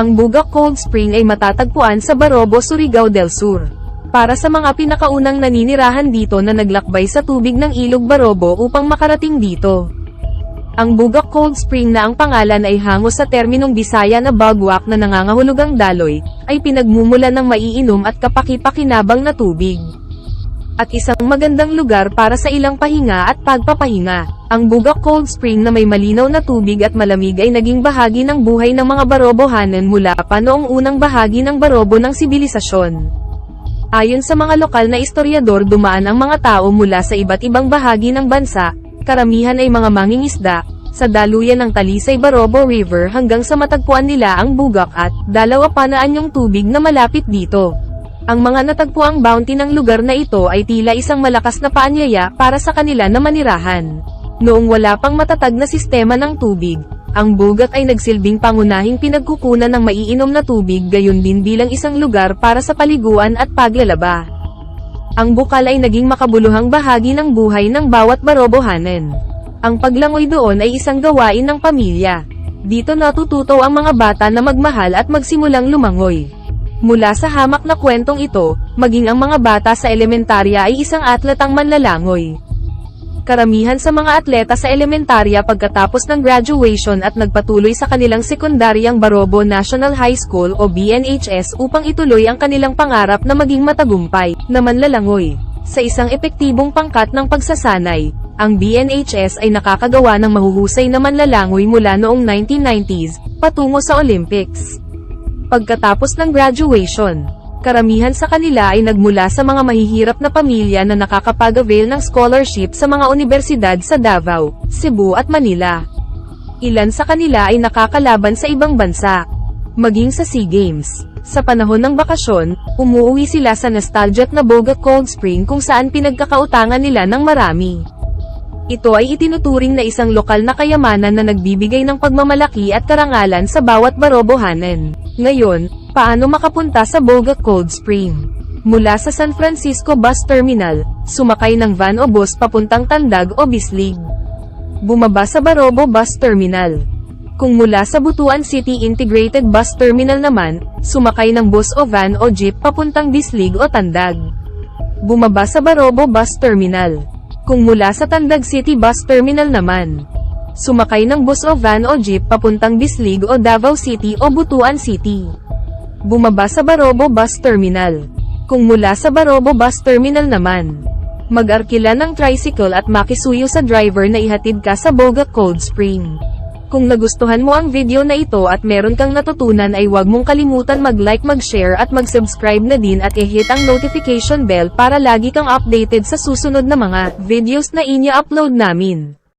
Ang Bugak Cold Spring ay matatagpuan sa Barobo, Surigao del Sur. Para sa mga pinakaunang naninirahan dito na naglakbay sa tubig ng Ilog Barobo upang makarating dito. Ang Bugak Cold Spring na ang pangalan ay hango sa terminong Bisaya na bagwak na nangangahulugang daloy, ay pinagmumulan ng maiinom at kapaki-pakinabang na tubig. At isang magandang lugar para sa ilang pahinga at pagpapahinga. Ang Bugak Cold Spring na may malinaw na tubig at malamig ay naging bahagi ng buhay ng mga Barobohanan mula pa noong unang bahagi ng Barobo ng sibilisasyon. Ayon sa mga lokal na istoryador dumaan ang mga tao mula sa iba't ibang bahagi ng bansa, karamihan ay mga mangingisda, sa daluyan ng Talisay Barobo River hanggang sa matagpuan nila ang bugak at, dalawa pa na tubig na malapit dito. Ang mga natagpuang bounty ng lugar na ito ay tila isang malakas na paanyaya para sa kanila na manirahan. Noong wala pang matatag na sistema ng tubig, ang bugat ay nagsilbing pangunahing pinagkukunan ng maiinom na tubig gayon din bilang isang lugar para sa paliguan at paglalaba. Ang bukal ay naging makabuluhang bahagi ng buhay ng bawat barobohanan. Ang paglangoy doon ay isang gawain ng pamilya. Dito natututo ang mga bata na magmahal at magsimulang lumangoy. Mula sa hamak na kwentong ito, maging ang mga bata sa elementarya ay isang atletang manlalangoy. Karamihan sa mga atleta sa elementarya pagkatapos ng graduation at nagpatuloy sa kanilang sekundaryang Barobo National High School o BNHS upang ituloy ang kanilang pangarap na maging matagumpay, na manlalangoy. Sa isang epektibong pangkat ng pagsasanay, ang BNHS ay nakakagawa ng mahuhusay na manlalangoy mula noong 1990s, patungo sa Olympics. Pagkatapos ng graduation, karamihan sa kanila ay nagmula sa mga mahihirap na pamilya na nakakapag-avail ng scholarship sa mga universidad sa Davao, Cebu at Manila. Ilan sa kanila ay nakakalaban sa ibang bansa, maging sa SEA Games. Sa panahon ng bakasyon, umuwi sila sa nostalgic na Boga Cold Spring kung saan pinagkakautangan nila ng marami. Ito ay itinuturing na isang lokal na kayamanan na nagbibigay ng pagmamalaki at karangalan sa bawat barobohanan. Ngayon, paano makapunta sa Boga Cold Spring? Mula sa San Francisco Bus Terminal, sumakay ng van o bus papuntang Tandag o Bislig. Bumaba sa Barobo Bus Terminal. Kung mula sa Butuan City Integrated Bus Terminal naman, sumakay ng bus o van o jeep papuntang Bislig o Tandag. Bumaba sa Barobo Bus Terminal. Kung mula sa Tandag City Bus Terminal naman, sumakay ng bus o van o jeep papuntang Bislig o Davao City o Butuan City. Bumaba sa Barobo Bus Terminal. Kung mula sa Barobo Bus Terminal naman, mag-arkila ng tricycle at makisuyo sa driver na ihatid ka sa Boga Cold Spring. Kung nagustuhan mo ang video na ito at meron kang natutunan ay huwag mong kalimutan mag-like, mag-share at mag-subscribe na din at i-hit ang notification bell para lagi kang updated sa susunod na mga videos na inya-upload namin.